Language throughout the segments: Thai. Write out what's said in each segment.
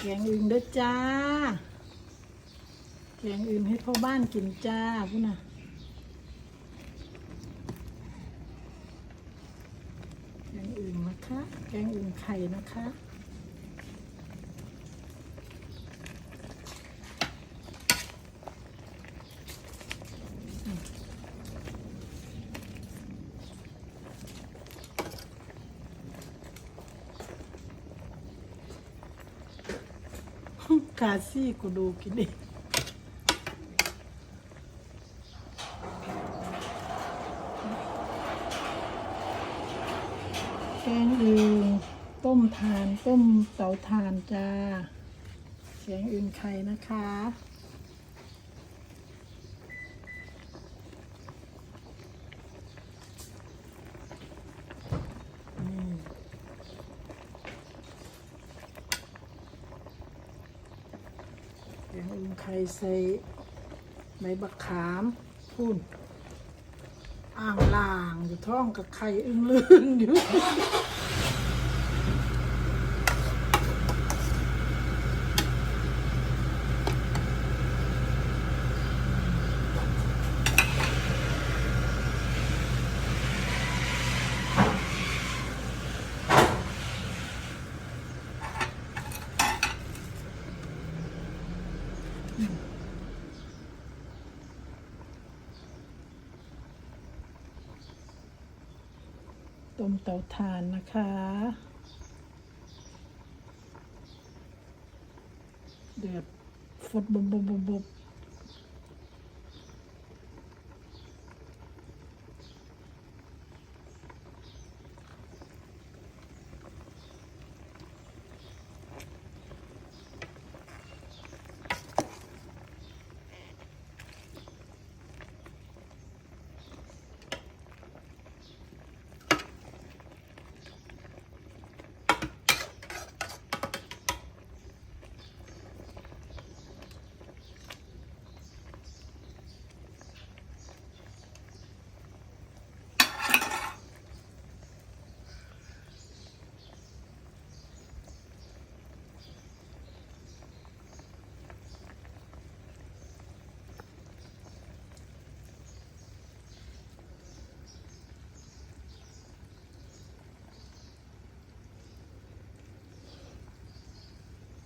แกงอื่นเด้อจ้า แกงอื่นให้พ่อบ้านกินจ้าพุ่นน่ะแกงอื่นนะคะ แกงอื่นไข่นะคะ กาซี่กูดูกินเองแกงอื่นต้มทาน ต้มเตาทานจ้าแกงอื่นไข่นะคะ นี่ แกงอื่นไข่ใส่ใบบักขามพูนอ่างล่างอยู่ท้องกับไข่อึ้งลืนอยู่ ต้มเตาถ่านนะคะ เดือดฟดบบบบบบ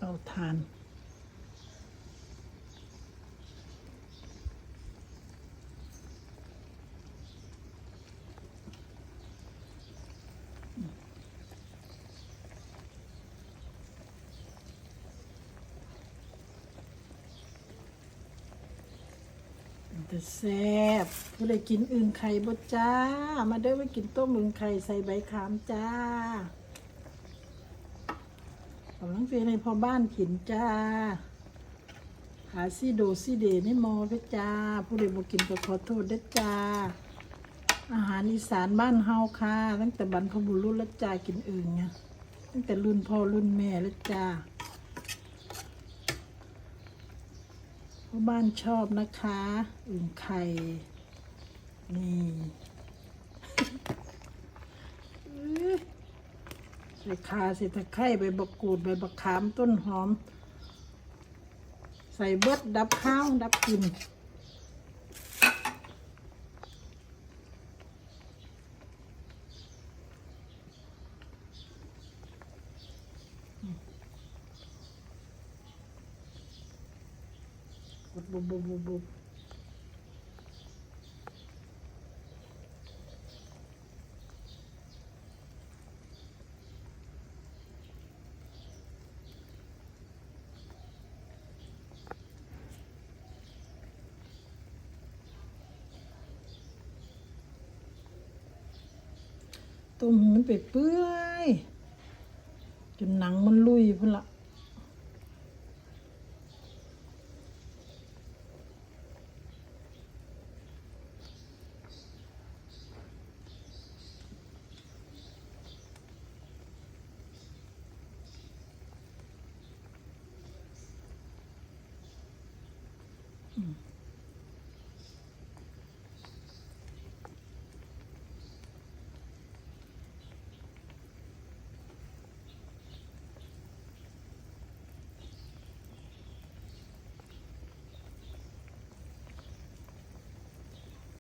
เตาถ่านแต่แซ่บผู้ใดกินอื่นไข่บดจ้า มาเด้อไปกินต้มอื่นไข่ใส่ใบขามจ้า กำลังเฟียในพอบ้านกินจ้า หาซี่โดซี่เดในมอเพชรจ้า ผู้ใดบ่กินก็ขอโทษเด้จ้า อาหารอีสานบ้านเฮาค่ะตั้งแต่บรรพบุรุษแล้วจ้ากินอื่นไงตั้งแต่รุ่นพ่อรุ่นแม่แล้วจ้าพ่อบ้านชอบนะคะอึ่งไข่นี่ อื้อ ใส่คาใส่ตะไคร้ใบบักกูดใบบักขามต้นหอม ใส่เบิดดับข้าวดับกลิ่นบุบบุบบุบ ต้มมันเปื่อยจนหนังมันลุยพุ่นละอืม